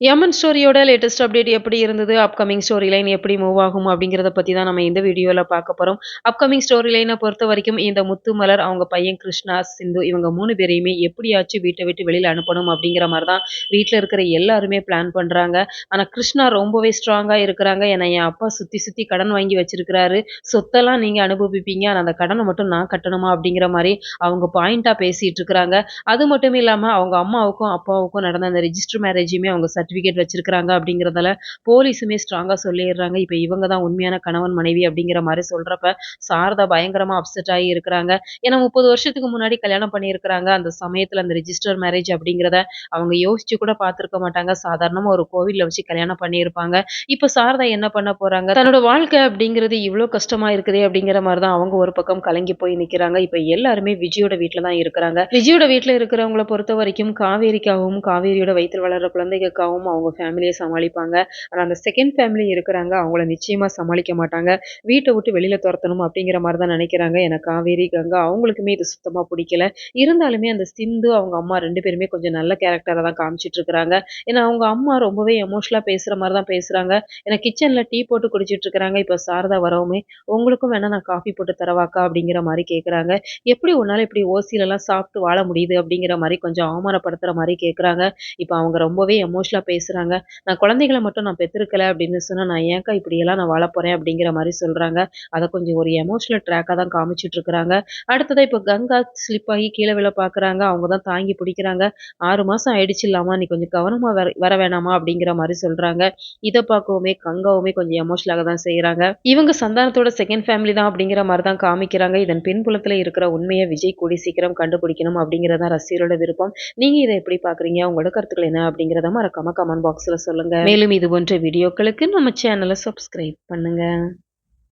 யமன் ஸ்டோரியோட latest update எப்படி இருந்தது? Upcoming story line எப்படி மூவ் ஆகும்? அப்படிங்கிறத பற்றி தான் நம்ம இந்த வீடியோவில் பார்க்க போகிறோம் அப்கமிங் ஸ்டோரி லைனை பொறுத்த வரைக்கும் இந்த முத்து மலர் அவங்க பையன் கிருஷ்ணா சிந்து இவங்க மூணு பேரையுமே எப்படியாச்சும் வீட்டை விட்டு வெளியில் அனுப்பணும் அப்படிங்கிற மாதிரி தான் வீட்டில் இருக்கிற எல்லாருமே பிளான் பண்ணுறாங்க ஆனால் கிருஷ்ணா ரொம்பவே ஸ்ட்ராங்காக இருக்கிறாங்க. ஏன்னா என் அப்பா சுற்றி சுற்றி கடன் வாங்கி வச்சிருக்கிறாரு. சொத்தெல்லாம் நீங்கள் அனுபவிப்பீங்க. ஆனால் அந்த கடனை மட்டும் நான் கட்டணுமா அப்படிங்கிற மாதிரி அவங்க பாயிண்ட்டாக பேசிகிட்டு இருக்கிறாங்க. அது மட்டும் இல்லாமல் அவங்க அம்மாவுக்கும் அப்பாவுக்கும் நடந்த அந்த ரிஜிஸ்டர் மேரேஜுமே அவங்க சர்டிஃபிகேட் வச்சிருக்கிறாங்க அப்படிங்கிறதால போலீஸுமே ஸ்ட்ராங்காக சொல்லிடுறாங்க. இப்போ இவங்க தான் உண்மையான கணவன் மனைவி அப்படிங்கிற மாதிரி சொல்கிறப்ப சாரதா பயங்கரமாக அப்செட் ஆகி இருக்கிறாங்க. ஏன்னா முப்பது வருஷத்துக்கு முன்னாடி கல்யாணம் பண்ணியிருக்கிறாங்க. அந்த சமயத்தில் அந்த ரிஜிஸ்டர் மேரேஜ் அப்படிங்கிறத அவங்க யோசிச்சு கூட பார்த்துருக்க மாட்டாங்க. சாதாரணமாக ஒரு கோவிலில் வச்சு கல்யாணம் பண்ணியிருப்பாங்க. இப்போ சாரதா என்ன பண்ண போகிறாங்க தன்னோட வாழ்க்கை அப்படிங்கிறது இவ்வளோ கஷ்டமாக இருக்குதே அப்படிங்கிற மாதிரி தான் அவங்க ஒரு பக்கம் கலங்கி போய் நிற்கிறாங்க இப்போ எல்லாருமே விஜயோட வீட்டில் தான் இருக்கிறாங்க. விஜயோட வீட்டில் இருக்கிறவங்கள பொறுத்த வரைக்கும் காவேரிக்காகவும் காவேரியோட வயிற்றில் வளர்ற குழந்தைகளுக்காகவும் அப்பாவும் அவங்க ஃபேமிலியை சமாளிப்பாங்க. ஆனால் அந்த செகண்ட் ஃபேமிலி இருக்கிறாங்க அவங்கள நிச்சயமாக சமாளிக்க மாட்டாங்க. வீட்டை விட்டு வெளியில் துரத்தணும் அப்படிங்கிற மாதிரி தான் நினைக்கிறாங்க. எனக்கு காவேரி கங்கா அவங்களுக்குமே இது சுத்தமாக பிடிக்கல. இருந்தாலுமே அந்த சிந்து அவங்க அம்மா ரெண்டு பேருமே கொஞ்சம் நல்ல கேரக்டராக தான் காமிச்சிட்டு இருக்கிறாங்க. ஏன்னா அவங்க அம்மா ரொம்பவே எமோஷனலாக பேசுகிற மாதிரி தான் பேசுகிறாங்க ஏன்னா கிச்சனில் டீ போட்டு குடிச்சிட்டு இருக்கிறாங்க. இப்போ சாரதா வரவுமே உங்களுக்கும் வேணா நான் காஃபி போட்டு தரவாக்கா? அப்படிங்கிற மாதிரி கேட்குறாங்க எப்படி உன்னால் இப்படி ஓசிலெல்லாம் சாப்பிட்டு வாழ முடியுது அப்படிங்கிற மாதிரி கொஞ்சம் அவமானப்படுத்துகிற மாதிரி கேட்குறாங்க இப்போ அவங்க ரொம்பவே எமோஷனலாக பேசுகிறாங்க நான் குழந்தைகளை மட்டும் நான் பெற்றிருக்கல அப்படின்னு சொன்னால் நான் ஏன்க்கா இப்படியெல்லாம் நான் வாழ போகிறேன் அப்படிங்கிற மாதிரி சொல்கிறாங்க அதை கொஞ்சம் ஒரு எமோஷனல் ட்ராக்காக தான் காமிச்சிட்டு இருக்கிறாங்க. அடுத்ததாக இப்போ கங்கா ஸ்லிப் ஆகி கீழே விழ பார்க்குறாங்க அவங்க தான் தாங்கி பிடிக்கிறாங்க. ஆறு மாதம் ஆயிடுச்சு இல்லாமல் நீ கொஞ்சம் கவனமாக வர வர வேணாமா? அப்படிங்கிற மாதிரி சொல்கிறாங்க இதை பார்க்கவுமே கங்காவுமே கொஞ்சம் எமோஷனலாக தான் செய்கிறாங்க இவங்க சந்தானத்தோட செகண்ட் ஃபேமிலி தான் அப்படிங்கிற மாதிரி தான் காமிக்கிறாங்க. இதன் பின்புலத்தில் இருக்கிற உண்மையை விஜய் கூடி சீக்கிரம் கண்டுபிடிக்கணும் அப்படிங்கிறதா ரசிகரோட விருப்பம். நீங்கள் இதை எப்படி பார்க்குறீங்க உங்களோட கருத்துக்கள் என்ன அப்படிங்கிறத மறக்காம கமெண்ட் பாக்ஸில் சொல்லுங்கள் மேலும் இது போன்ற வீடியோக்களுக்கு நம்ம சேனலை சப்ஸ்கிரைப் பண்ணுங்கள்